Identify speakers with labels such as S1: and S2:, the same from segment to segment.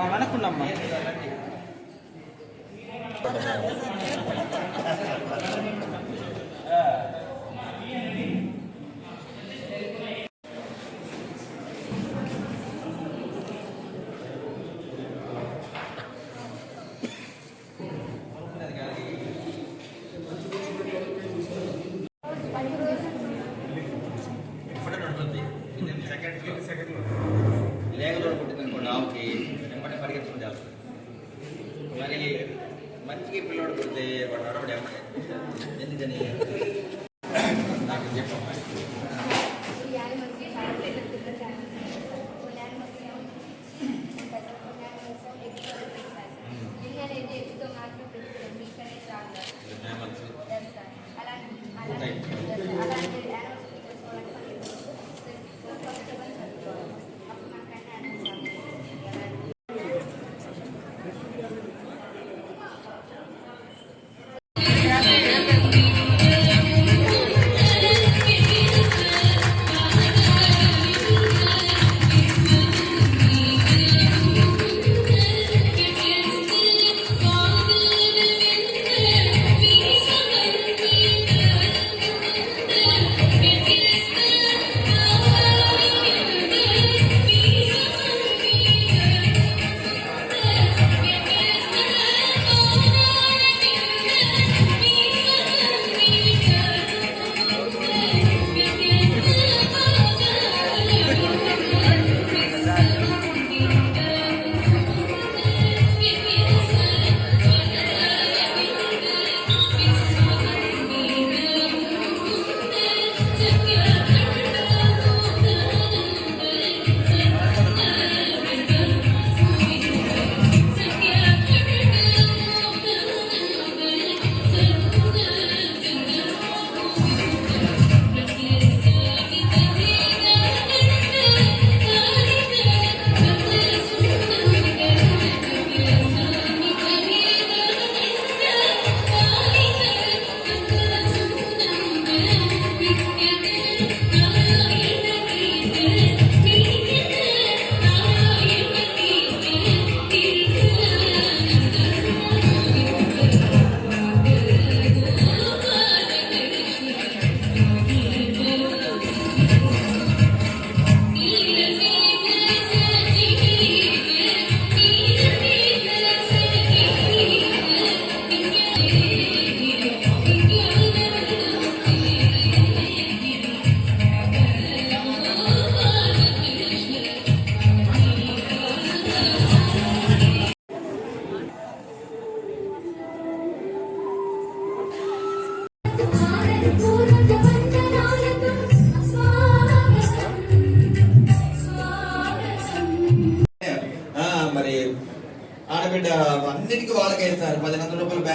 S1: வணக்கம் நம்ம మంచిగా పిల్లోడు కొడితే వాడు అడవడం ఎందుకని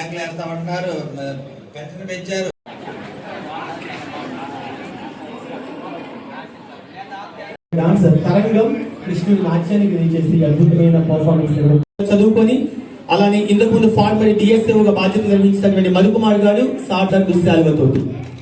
S1: వందల రూపాయలు బ్యాంకులో పెన్షన్ పెంచారు.
S2: డాన్సర్ తరంగం కృష్ణుడు నాట్యానికి తెలియజేసి అద్భుతమైన పర్ఫార్మెన్స్ చదువుకొని అలానే ఇంతకు ముందు ఫార్ట్ మరి బాధ్యత నిర్వహించినటువంటి మధుకుమార్ గారు సాధారణ దుశ్శాలువతోటి
S3: पांच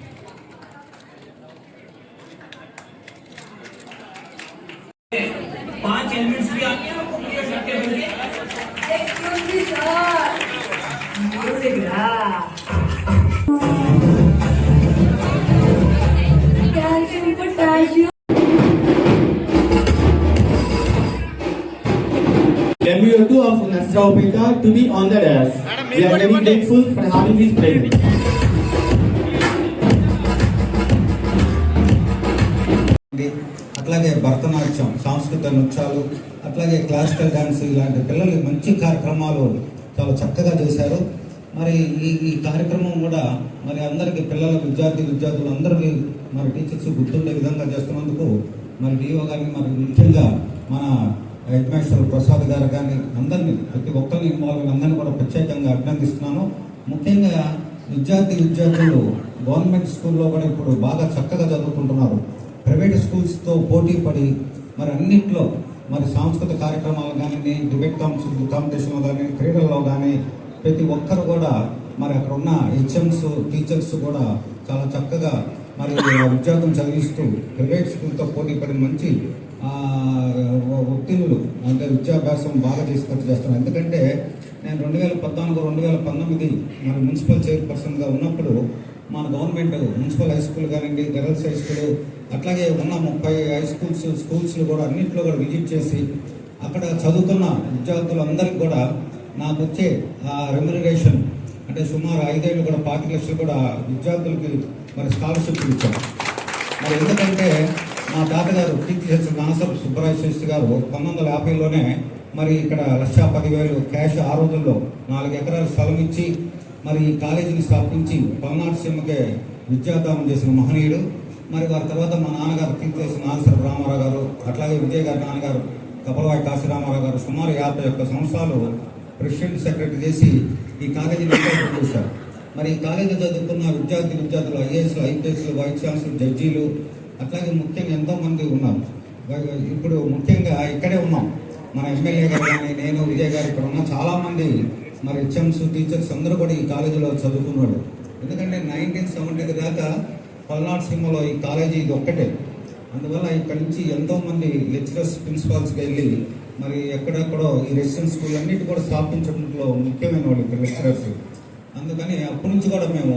S2: MU2 of Nasraopeta to be on the dais. We are very grateful for having his presence.
S4: అట్లాగే భరతనాట్యం సాంస్కృతిక నృత్యాలు అట్లాగే క్లాసికల్ డాన్స్ ఇలాంటి పిల్లలు మంచి కార్యక్రమాలు చాలా చక్కగా చేశారు మరి ఈ ఈ కార్యక్రమం కూడా మరి అందరికీ పిల్లల విద్యార్థి విద్యార్థులు అందరికీ మరి టీచర్స్ గుర్తుండే విధంగా చేస్తున్నందుకు మరి డిఓ గారిని మరి ముఖ్యంగా మన హెడ్ మాస్టర్ ప్రసాద్ గారు కానీ అందరినీ ప్రతి ఒక్కరిని ఇన్వాల్వ్ అందరినీ కూడా ప్రత్యేకంగా అభినందిస్తున్నాను. ముఖ్యంగా విద్యార్థి విద్యార్థులు గవర్నమెంట్ స్కూల్లో కూడా ఇప్పుడు బాగా చక్కగా చదువుకుంటున్నారు. ప్రైవేట్ స్కూల్స్తో పోటీ పడి మరి అన్నింటిలో మరి సాంస్కృతిక కార్యక్రమాలు కానీ డిబేట్ కాంపిటీషన్ కాంపిటీషన్లో కానీ క్రీడల్లో కానీ ప్రతి ఒక్కరు కూడా మరి అక్కడ ఉన్న హెచ్ఎంస్ టీచర్స్ కూడా చాలా చక్కగా మరి విద్యార్థులను చదివిస్తూ ప్రైవేట్ స్కూల్తో పోటీ పడి మంచి ఉత్తీర్ణులు అంటే విద్యాభ్యాసం బాగా తీసుకొచ్చి చేస్తున్నాను ఎందుకంటే నేను రెండు వేల పద్నాలుగు రెండు వేల పంతొమ్మిది మన మున్సిపల్ చైర్పర్సన్గా ఉన్నప్పుడు మన గవర్నమెంట్ మున్సిపల్ హై స్కూల్ కానివ్వండి గర్ల్స్ హై స్కూల్ అట్లాగే ఉన్న ముప్పై హై స్కూల్స్ స్కూల్స్లో కూడా అన్నింటిలో కూడా విజిట్ చేసి అక్కడ చదువుతున్న విద్యార్థులందరికీ కూడా నాకు వచ్చే ఆ రెమ్యునరేషన్ అంటే సుమారు ఐదేళ్ళు కూడా పాతిక లక్షలు కూడా విద్యార్థులకి మరి స్కాలర్షిప్ ఇచ్చాం. మరి ఎందుకంటే మా తాతగారు టీచర్ నాసర్ సుబ్బరాజ శాస్త్రి గారు పంతొమ్మిది వందల యాభైలోనే మరి ఇక్కడ లక్ష పదివేలు క్యాష్ ఆ రోజుల్లో నాలుగు ఎకరాలు స్థలం ఇచ్చి మరి ఈ కాలేజీని స్థాపించి పల్నాడు సీమకే విద్యాదానం చేసిన మహనీయుడు. మరి వారి తర్వాత మా నాన్నగారు తీర్చేసిన నాసర్ రామారావు గారు అట్లాగే విజయ్ గారి నాన్నగారు కపలవాయి కాశీరామారావు గారు సుమారు యాభై ఒక్క సంవత్సరాలు ప్రెసిడెంట్ సెక్రటరీ చేసి ఈ కాలేజీని చేశారు. మరి ఈ కాలేజీ చదువుకున్న విద్యార్థి విద్యార్థులు ఐఏఎస్లు ఐపీఎస్లు వైస్ ఛాన్సలర్ జడ్జీలు అట్లాగే ముఖ్యంగా ఎంతోమంది ఉన్నారు. ఇప్పుడు ముఖ్యంగా ఇక్కడే ఉన్నాం. మన ఎమ్మెల్యే గారు కానీ నేను విజయ్ గారు ఇక్కడ ఉన్న చాలామంది మరి హెచ్ఎంస్ టీచర్స్ అందరూ కూడా ఈ కాలేజీలో చదువుకున్నాడు ఎందుకంటే నైన్టీన్ సెవెంటీ దాకా పల్నాడు సీమలో ఈ కాలేజీ ఇది ఒక్కటే. అందువల్ల ఇక్కడ నుంచి ఎంతోమంది లెక్చరర్స్ ప్రిన్సిపాల్స్కి వెళ్ళి మరి ఎక్కడెక్కడో ఈ రెసిడెన్స్ స్కూల్ అన్నిటి కూడా స్థాపించడంలో ముఖ్యమైన వాళ్ళు ఇక్కడ లెక్చరర్స్. అందుకని అప్పటి నుంచి కూడా మేము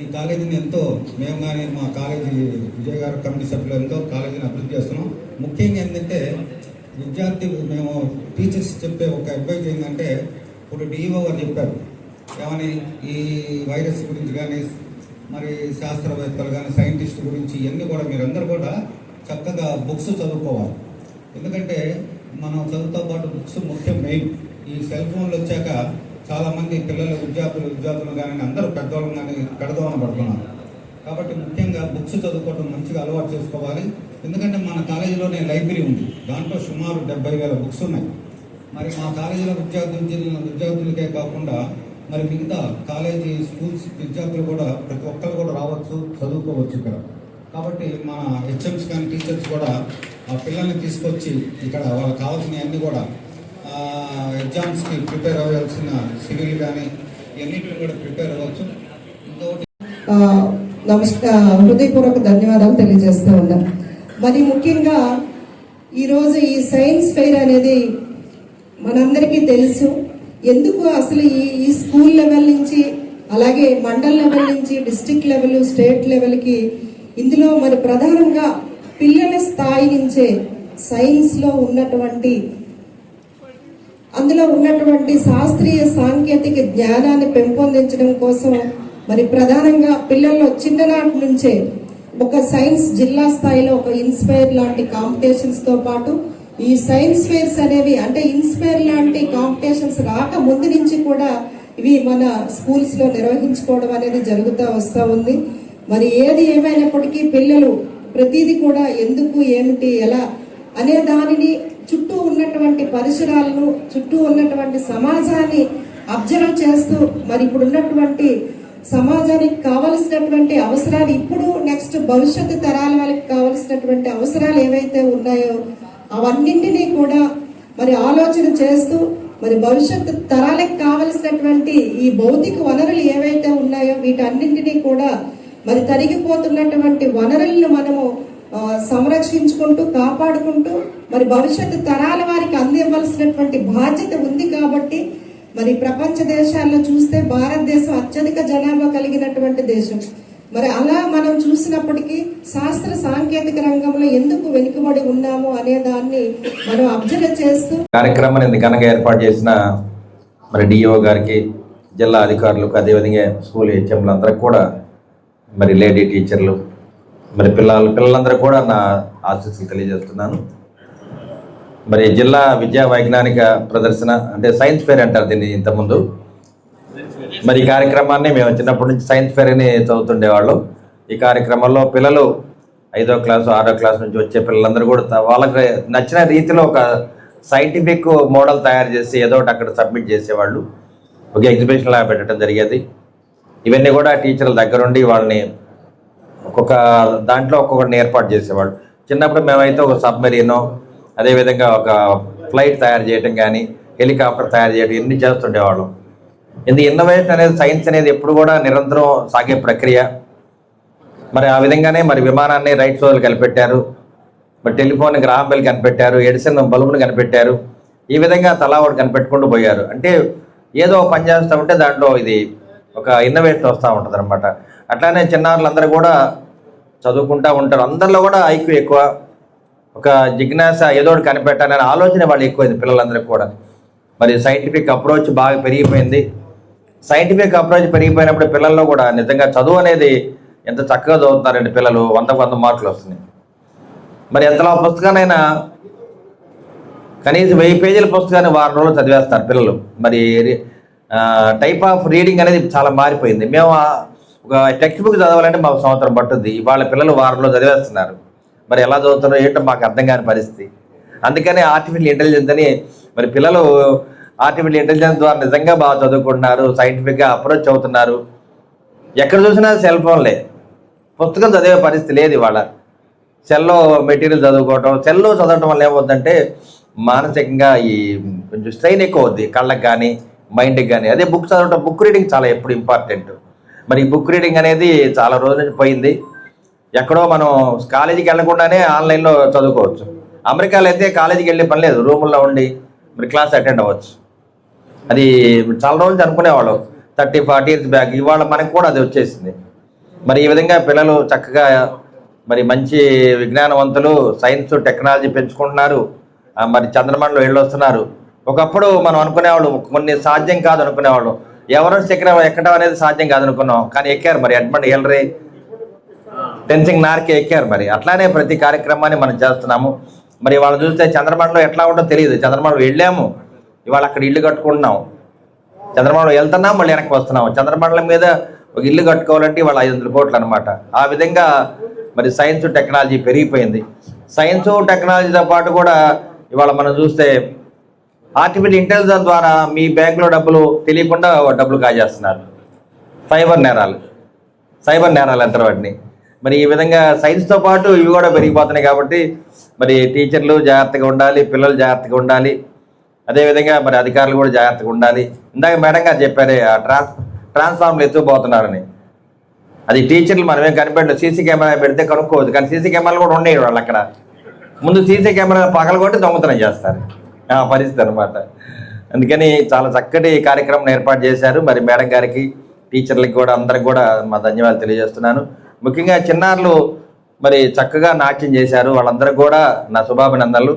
S4: ఈ కాలేజీని ఎంతో మేము కానీ మా కాలేజీ విజయ్ గారు కమిటీ సభ్యులు ఎంతో కాలేజీని అభివృద్ధి చేస్తున్నాం. ముఖ్యంగా ఏంటంటే విద్యార్థి మేము టీచర్స్ చెప్పే ఒక అడ్వైజ్ ఏంటంటే ఇప్పుడు డిఈఓ గారు చెప్పారు. ఏమని ఈ వైరస్ గురించి కానీ మరి శాస్త్రవేత్తలు కానీ సైంటిస్ట్ గురించి ఇవన్నీ కూడా మీరందరూ కూడా చక్కగా బుక్స్ చదువుకోవాలి. ఎందుకంటే మనం చదువుతో పాటు బుక్స్ ముఖ్యం మెయిన్. ఈ సెల్ ఫోన్లు వచ్చాక చాలామంది పిల్లలు విద్యార్థులు విద్యార్థులు కానీ అందరూ పెద్దవాళ్ళు కానీ పెడదోన పడుతున్నారు. కాబట్టి ముఖ్యంగా బుక్స్ చదువుకోవడం మంచిగా అలవాటు చేసుకోవాలి. ఎందుకంటే మన కాలేజీలోనే లైబ్రరీ ఉంది. దాంట్లో సుమారు డెబ్బై వేల బుక్స్ ఉన్నాయి. మరి మా కాలేజీలో విద్యార్థి విద్యార్థులు విద్యార్థులకే కాకుండా మరి మిగతా కాలేజీ స్కూల్స్ విద్యార్థులు కూడా ప్రతి ఒక్కరు కూడా రావచ్చు చదువుకోవచ్చు ఇక్కడ. కాబట్టి మన హెచ్ఎంస్ కానీ టీచర్స్ కూడా ఆ పిల్లల్ని తీసుకొచ్చి ఇక్కడ వాళ్ళకి కావాల్సినవి అన్నీ కూడా ఎగ్జామ్స్కి ప్రిపేర్ అవ్వాల్సిన సివిల్ కానీ ఇవన్నిటిని కూడా ప్రిపేర్ అవ్వచ్చు.
S5: నమస్కార హృదయపూర్వక ధన్యవాదాలు తెలియజేస్తూ ఉన్నాం. మరి ముఖ్యంగా ఈరోజు ఈ సైన్స్ ఫెయిర్ అనేది మనందరికీ తెలుసు. ఎందుకు అసలు ఈ ఈ స్కూల్ లెవెల్ నుంచి అలాగే మండల్ లెవెల్ నుంచి డిస్టిక్ లెవెల్ స్టేట్ లెవెల్కి ఇందులో మరి ప్రధానంగా పిల్లల స్థాయి నుంచే సైన్స్లో ఉన్నటువంటి అందులో ఉన్నటువంటి శాస్త్రీయ సాంకేతిక జ్ఞానాన్ని పెంపొందించడం కోసం మరి ప్రధానంగా పిల్లల్లో చిన్ననాటి నుంచే ఒక సైన్స్ జిల్లా స్థాయిలో ఒక ఇన్స్పైర్ లాంటి కాంపిటీషన్స్తో పాటు ఈ సైన్స్ ఫేర్స్ అనేవి అంటే ఇన్స్పైర్ లాంటి కాంపిటీషన్స్ రాక ముందు నుంచి కూడా ఇవి మన స్కూల్స్లో నిర్వహించుకోవడం అనేది జరుగుతూ వస్తూ ఉంది. మరి ఏది ఏమైనప్పటికీ పిల్లలు ప్రతిదీ కూడా ఎందుకు ఏమిటి ఎలా అనే దానిని చుట్టూ ఉన్నటువంటి పరిసరాలను చుట్టూ ఉన్నటువంటి సమాజాన్ని అబ్జర్వ్ చేస్తూ మరి ఇప్పుడు ఉన్నటువంటి సమాజానికి కావలసినటువంటి అవసరాలు ఇప్పుడు నెక్స్ట్ భవిష్యత్తు తరాల వాళ్ళకి కావలసినటువంటి అవసరాలు ఏవైతే ఉన్నాయో అవన్నింటినీ కూడా మరి ఆలోచన చేస్తూ మరి భవిష్యత్తు తరాలకు కావలసినటువంటి ఈ భౌతిక వనరులు ఏవైతే ఉన్నాయో వీటన్నింటినీ కూడా మరి తరిగిపోతున్నటువంటి వనరులను మనము సంరక్షించుకుంటూ కాపాడుకుంటూ మరి భవిష్యత్తు తరాల వారికి అందివ్వాల్సినటువంటి బాధ్యత ఉంది కాబట్టి మరి ప్రపంచ దేశాల్లో చూస్తే భారతదేశం అత్యధిక జనాభా కలిగినటువంటి దేశం. మరి అలా మనం చూసినప్పటికీ శాస్త్ర సాంకేతిక రంగంలో ఎందుకు వెనుకబడి ఉన్నాము అనే దాన్ని మనం అబ్జర్వ్ చేస్తూ
S6: కార్యక్రమాన్ని ఇంత ఘనంగా ఏర్పాటు చేసిన మరి డిఓ గారికి జిల్లా అధికారులకు అదేవిధంగా స్కూల్ హెచ్ఎంలందరికీ కూడా మరి లేడీ టీచర్లు మరి పిల్లలు పిల్లలందరూ కూడా నా ఆశీస్సులు తెలియజేస్తున్నాను. మరి జిల్లా విద్యా వైజ్ఞానిక ప్రదర్శన అంటే సైన్స్ ఫేర్ అంటారు దీన్ని ఇంతకుముందు. మరి ఈ కార్యక్రమాన్ని మేము చిన్నప్పటి నుంచి సైన్స్ ఫేర్ అని చదువుతుండేవాళ్ళం. ఈ కార్యక్రమంలో పిల్లలు ఐదో క్లాసు ఆరో క్లాస్ నుంచి వచ్చే పిల్లలందరూ కూడా వాళ్ళకి నచ్చిన రీతిలో ఒక సైంటిఫిక్ మోడల్ తయారు చేసి ఏదో ఒకటి అక్కడ సబ్మిట్ చేసేవాళ్ళు. ఒక ఎగ్జిబిషన్ లాగా పెట్టడం జరిగేది. ఇవన్నీ కూడా టీచర్ల దగ్గరుండి వాళ్ళని ఒక్కొక్క దాంట్లో ఒక్కొక్కటిని ఏర్పాటు చేసేవాళ్ళు. చిన్నప్పుడు మేమైతే ఒక సబ్మెరీనో అదేవిధంగా ఒక ఫ్లైట్ తయారు చేయడం కానీ హెలికాప్టర్ తయారు చేయడం ఇన్ని చేస్తుండేవాళ్ళం. ఇది ఇన్నోవేషన్ అనేది సైన్స్ అనేది ఎప్పుడు కూడా నిరంతరం సాగే ప్రక్రియ. మరి ఆ విధంగానే మరి విమానాన్ని రైట్ సోదలు కనిపెట్టారు. మరి టెలిఫోన్ గ్రాహం బెల్ కనిపెట్టారు ఎడిసన్ బల్బును కనిపెట్టారు. ఈ విధంగా తలా ఒకటి కనిపెట్టుకుంటూ పోయారు. అంటే ఏదో పని చేస్తూ ఉంటే దాంట్లో ఇది ఒక ఇన్నోవేషన్ వస్తూ ఉంటుంది అనమాట అట్లానే చిన్నారులందరూ కూడా చదువుకుంటూ ఉంటారు. అందరిలో కూడా ఐక్యూ ఎక్కువ. ఒక జిజ్ఞాస ఏదో ఒకటి కనిపెట్టాలనే ఆలోచన వాళ్ళు ఎక్కువైంది పిల్లలందరికీ కూడా. మరి సైంటిఫిక్ అప్రోచ్ బాగా పెరిగిపోయింది. సైంటిఫిక్ అప్రోచ్ పెరిగిపోయినప్పుడు పిల్లల్లో కూడా నిజంగా చదువు అనేది ఎంత చక్కగా చదువుతున్నారండి పిల్లలు. వందకు వంద మార్కులు వస్తున్నాయి. మరి ఎంతలో పుస్తకానైనా కనీసం వెయ్యి పేజీల పుస్తకాన్ని వారం రోజులు చదివేస్తారు పిల్లలు. మరి టైప్ ఆఫ్ రీడింగ్ అనేది చాలా మారిపోయింది. మేము ఒక టెక్స్ట్ బుక్ చదవాలంటే మాకు సంవత్సరం పట్టుద్ది. వాళ్ళ పిల్లలు వారంలో చదివేస్తున్నారు. మరి ఎలా చదువుతున్నారో ఏంటో మాకు అర్థం కాని పరిస్థితి. అందుకనే ఆర్టిఫిషియల్ ఇంటెలిజెన్స్ అని మరి పిల్లలు ఆర్టిఫిషియల్ ఇంటెలిజెన్స్ ద్వారా నిజంగా బాగా చదువుకుంటున్నారు. సైంటిఫిక్గా అప్రోచ్ అవుతున్నారు. ఎక్కడ చూసినా సెల్ ఫోన్లే పుస్తకం చదివే పరిస్థితి లేదు ఇవాళ. సెల్లో మెటీరియల్ చదువుకోవటం సెల్లో చదవటం వల్ల ఏమవుతుందంటే మానసికంగా ఈ కొంచెం స్ట్రెయిన్ ఎక్కువ అవుద్ది. కళ్ళకి కానీ మైండ్కి కానీ అదే బుక్ చదవటం బుక్ రీడింగ్ చాలా ఎప్పుడు ఇంపార్టెంట్ మరి బుక్ రీడింగ్ అనేది చాలా రోజుల నుంచి పోయింది. ఎక్కడో మనం కాలేజీకి వెళ్ళకుండానే ఆన్లైన్లో చదువుకోవచ్చు. అమెరికాలో అయితే కాలేజీకి వెళ్ళే పని లేదు. రూముల్లో ఉండి మరి క్లాస్ అటెండ్ అవ్వచ్చు. అది చాలా రోజులు అనుకునేవాళ్ళు. థర్టీ ఫార్టీ ఇయర్స్ బ్యాక్ ఇవాళ మనకు కూడా అది వచ్చేసింది. మరి ఈ విధంగా పిల్లలు చక్కగా మరి మంచి విజ్ఞానవంతులు సైన్స్ టెక్నాలజీ పెంచుకుంటున్నారు. మరి చంద్రమండలో వెళ్ళొస్తున్నారు. ఒకప్పుడు మనం అనుకునేవాళ్ళు కొన్ని సాధ్యం కాదు అనుకునేవాళ్ళు. ఎవరో ఎక్కడం ఎక్కడం అనేది సాధ్యం కాదు అనుకున్నాం కానీ ఎక్కారు మరి. ఎడ్మండ్ ఎల్రీ టెన్సింగ్ నార్కే ఎక్కారు మరి. అట్లానే ప్రతి కార్యక్రమాన్ని మనం చేస్తున్నాము. మరి వాళ్ళు చూస్తే చంద్రబాబులో ఎట్లా ఉంటుందో తెలియదు. చంద్రబాబు వెళ్ళాము. ఇవాళ అక్కడ ఇల్లు కట్టుకుంటున్నాం. చంద్రబాబు వెళ్తున్నాం మళ్ళీ వెనక్కి వస్తున్నాం. చంద్రమండలం మీద ఒక ఇల్లు కట్టుకోవాలంటే ఇవాళ ఐదు వందల కోట్లు అనమాట ఆ విధంగా మరి సైన్స్ టెక్నాలజీ పెరిగిపోయింది. సైన్స్ టెక్నాలజీతో పాటు కూడా ఇవాళ మనం చూస్తే ఆర్టిఫిషియల్ ఇంటెలిజెన్స్ ద్వారా మీ బ్యాంకులో డబ్బులు తెలియకుండా డబ్బులు కాజేస్తున్నారు. సైబర్ నేరాలు. సైబర్ నేరాలు అంటారు వాటిని. మరి ఈ విధంగా సైన్స్తో పాటు ఇవి కూడా పెరిగిపోతున్నాయి కాబట్టి మరి టీచర్లు జాగ్రత్తగా ఉండాలి పిల్లలు జాగ్రత్తగా ఉండాలి. అదేవిధంగా మరి అధికారులు కూడా జాగ్రత్తగా ఉండాలి. ఇందాక మేడం గారు చెప్పారే ఆ ట్రాన్స్ ట్రాన్స్ఫార్మర్లు ఎత్తుకుపోతున్నారని. అది టీచర్లు మనమేం కనిపెట్టలేదు. సీసీ కెమెరా పెడితే కనుక్కోవద్దు కానీ సీసీ కెమెరాలు కూడా ఉన్నాయి వాళ్ళు అక్కడ ముందు సీసీ కెమెరా పగలగొట్టి దొంగతనం చేస్తారు. పరిస్థితి అనమాట అందుకని చాలా చక్కటి కార్యక్రమం ఏర్పాటు చేశారు. మరి మేడం గారికి టీచర్లకి కూడా అందరికి కూడా మా ధన్యవాదాలు తెలియజేస్తున్నాను. ముఖ్యంగా చిన్నారులు మరి చక్కగా నాట్యం చేశారు. వాళ్ళందరికీ కూడా నా శుభాభినందనలు.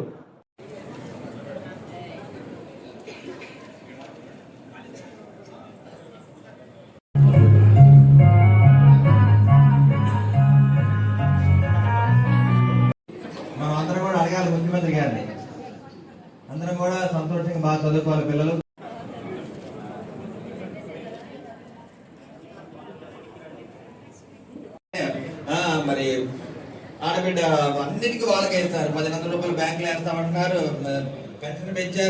S1: చదువుకోవాలి పిల్లలు. మరి ఆడబిడ్డ అన్నిటికీ వాళ్ళకే ఇస్తారు పదిహేను వందల రూపాయలు బ్యాంకులో వేస్తామంటున్నారు. పెన్షన్ పెంచారు.